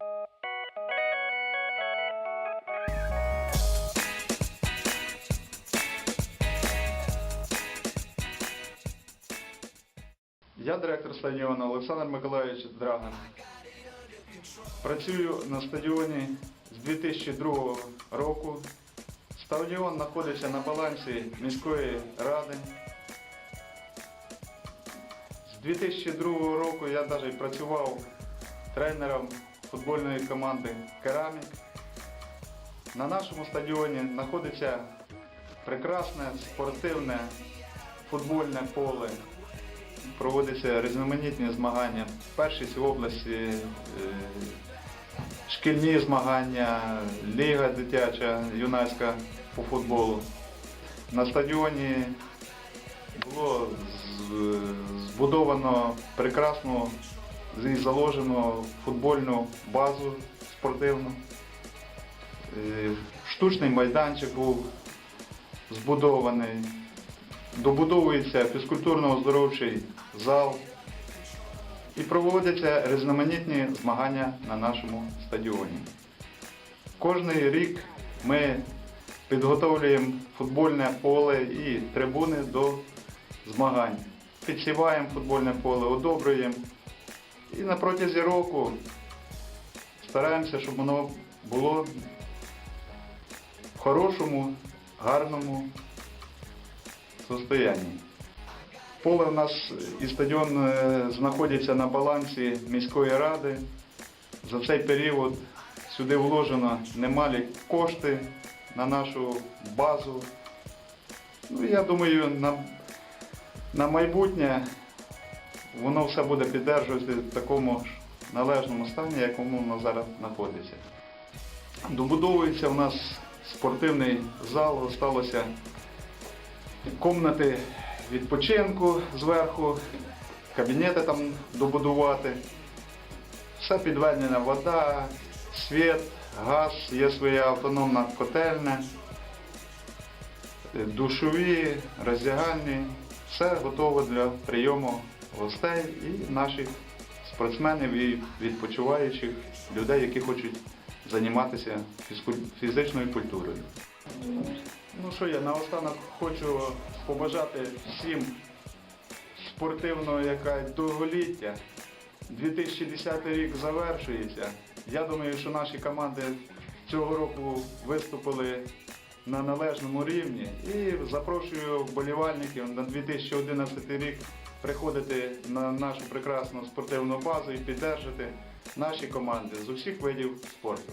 Я директор стадіону Олександр Миколаївич Драган. Працюю на стадіоні з 2002 року. Стадіон знаходиться на балансі міської ради. З 2002 року я навіть працював тренером футбольної команди Керамік. На нашому стадіоні знаходиться прекрасне спортивне футбольне поле проводяться різноманітні змагання. Першість В області е, шкільні змагання, ліга дитяча, юнацька по футболу. На стадіоні було збудовано прекрасну заложено футбольну базу спортивну. Е, Штучний майданчик був збудований. Добудовується фізкультурно-оздоровчий зал і проводяться різноманітні змагання на нашому стадіоні. Кожний рік ми підготовлюємо футбольне поле і трибуни до змагань. Підсіваємо футбольне поле, одобрюємо. І на протязі року стараємося, щоб воно було в хорошому, гарному состоянии. Поле у нас і стадіон е, знаходяться на балансі міської ради. За цей період сюди вложено немалі кошти на нашу базу. Ну, я думаю, на, на майбутнє воно все буде підтримуватися в такому ж належному стані, якому воно зараз знаходиться. Добудовується у нас спортивний зал, залишилося комнати відпочинку зверху, кабінети там добудувати. Все підведена вода, світ, газ, є своя автономна котельня, душові, роздягальні. Все готово для прийому гостей і наших спортсменів і відпочиваючих людей, які хочуть займатися фізичною культурою. Ну що я наостанок хочу побажати всім спортивного яка довголіття. 2010 рік завершується. Я думаю, що наші команди цього року виступили на належному рівні. І запрошую вболівальників на 2011 рік приходити на нашу прекрасну спортивну базу і піддержати наші команди з усіх видів спорту.